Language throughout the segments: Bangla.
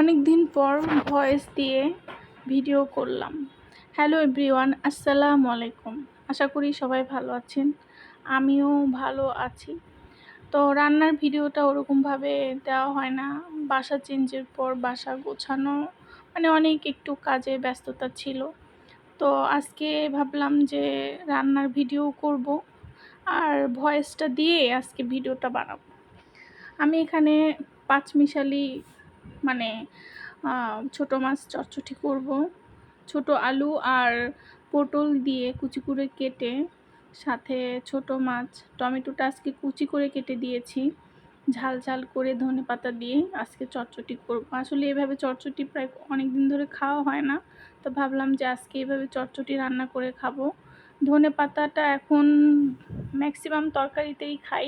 অনেক দিন পর ভয়েস দিয়ে ভিডিও করলাম। হ্যালো এভরিওয়ান আসসালামু আলাইকুম। আশা করি সবাই ভালো আছেন। আমিও ভালো আছি। তো রান্নার ভিডিওটা ওরকমভাবে দেওয়া হয় না। বাসা চেঞ্জের পর বাসা গোছানো মানে অনেক একটু কাজে ব্যস্ততা ছিল। তো আজকে ভাবলাম যে রান্নার ভিডিও করব আর ভয়েসটা দিয়ে আজকে ভিডিওটা বানাবো। আমি এখানে পাঁচমিশালি মানে ছোট মাছ চটচটি করব। ছোট আলু আর পটল দিয়ে কুচি করে কেটে, সাথে ছোট মাছ, টমেটোটা আজকে কুচি করে কেটে দিয়েছি। ঝাল ঝাল করে ধনে পাতা দিয়ে আজকে চটচটি করব। আসলে এভাবে চটচটি প্রায় অনেক দিন ধরে খাওয়া হয় না, তো ভাবলাম যে আজকে এভাবে চটচটি রান্না করে খাব। ধনে পাতাটা এখন ম্যাক্সিমাম তরকারিতেই খাই।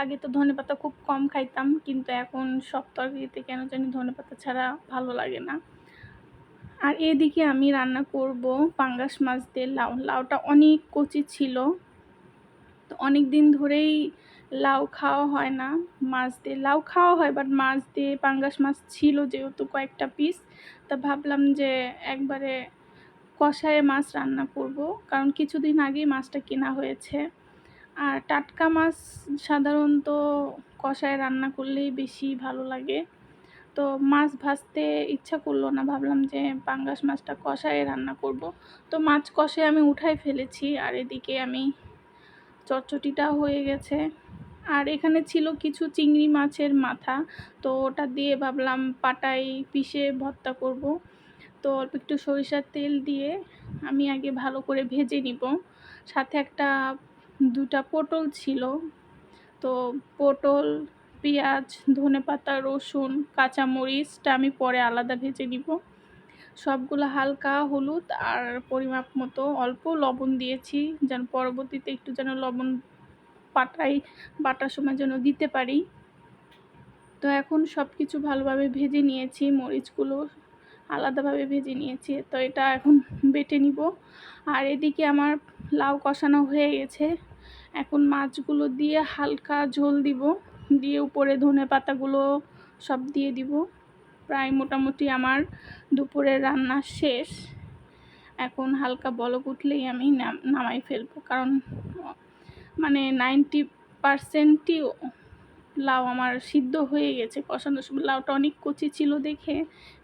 আগে তো ধনে পাতা খুব কম খাইতাম, কিন্তু এখন সব তরকারিতে কেন জানি ধনে পাতা ছাড়া ভালো লাগে না। আর এদিকে আমি রান্না করব পাঙ্গাস মাছ দিয়ে লাউ। লাউটা অনেক কচি ছিল, তো অনেক দিন ধরেই লাউ খাওয়া হয় না, মাছ দিয়ে লাউ খাওয়া হয় বাট মাছ দিয়ে পাঙ্গাস মাছ ছিল যেহেতু কয়েকটা পিস তা ভাবলাম যে একবারে কষায় মাছ রান্না করব, কারণ কিছুদিন আগেই মাছটা কেনা হয়েছে। আর টাটকা মাছ সাধারণত কষায় রান্না করলেই বেশি ভালো লাগে। তো মাছ ভাজতে ইচ্ছা করল না, ভাবলাম যে পাঙ্গাস মাছটা কষায় রান্না করব। তো মাছ কষে আমি উঠাই ফেলেছি আর এদিকে আমি চটচটিটা হয়ে গেছে। আর এখানে ছিল কিছু চিংড়ি মাছের মাথা, তো ওটা দিয়ে ভাবলাম পাটাই পিষে ভর্তা করব। তো অল্প একটু সরিষার তেল দিয়ে আমি আগে ভালো করে ভেজে নিব। সাথে একটা দুটা পটল ছিল। তো পটল, পেঁয়াজ ধনে পাতা রসুন কাঁচামরিচটা আমি পরে আলাদা ভেজে নিব। সবগুলো হালকা হলুদ আর পরিমাপ মতো অল্প লবণ দিয়েছি, যেন পরবর্তীতে একটু যেন লবণ পাটাই বাটার সময় যেন দিতে পারি। তো এখন সব কিছু ভালোভাবে ভেজে নিয়েছি, মরিচগুলো আলাদাভাবে ভেজে নিয়েছি। তো এটা এখন বেটে নিব। আর এদিকে আমার লাউ কষানো হয়ে গেছে। এখন মাছগুলো দিয়ে হালকা ঝোল দিব। দিয়ে উপরে ধনে পাতাগুলো সব দিয়ে দিব। প্রায় মোটামুটি আমার দুপুরের রান্না শেষ। এখন হালকা বলক উঠলেই আমি নামাই ফেলব। কারণ মানে নাইনটি পারসেন্টই লাউ আমার সিদ্ধ হয়ে গেছে। কষানোর সময় লাউটা অনেক কচি ছিল দেখে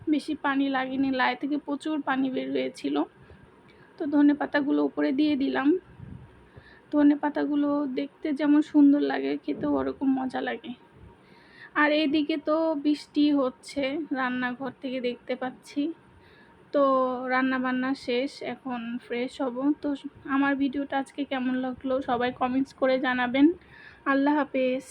বেশি পানি লাগেনি। লাই থেকে প্রচুর পানি বের হয়েছিল। তো ধনে পাতাগুলো উপরে দিয়ে দিলাম। ধনে পাতাগুলো দেখতে যেমন সুন্দর লাগে, খেতেও ওরকম মজা লাগে। আর এদিকে তো বৃষ্টি হচ্ছে, রান্নাঘর থেকে দেখতে পাচ্ছি। তো রান্না বান্না শেষ, এখন ফ্রেশ হব। তো আমার ভিডিওটা আজকে কেমন লাগল সবাই কমেন্টস করে জানাবেন। আল্লাহ হাফেজ।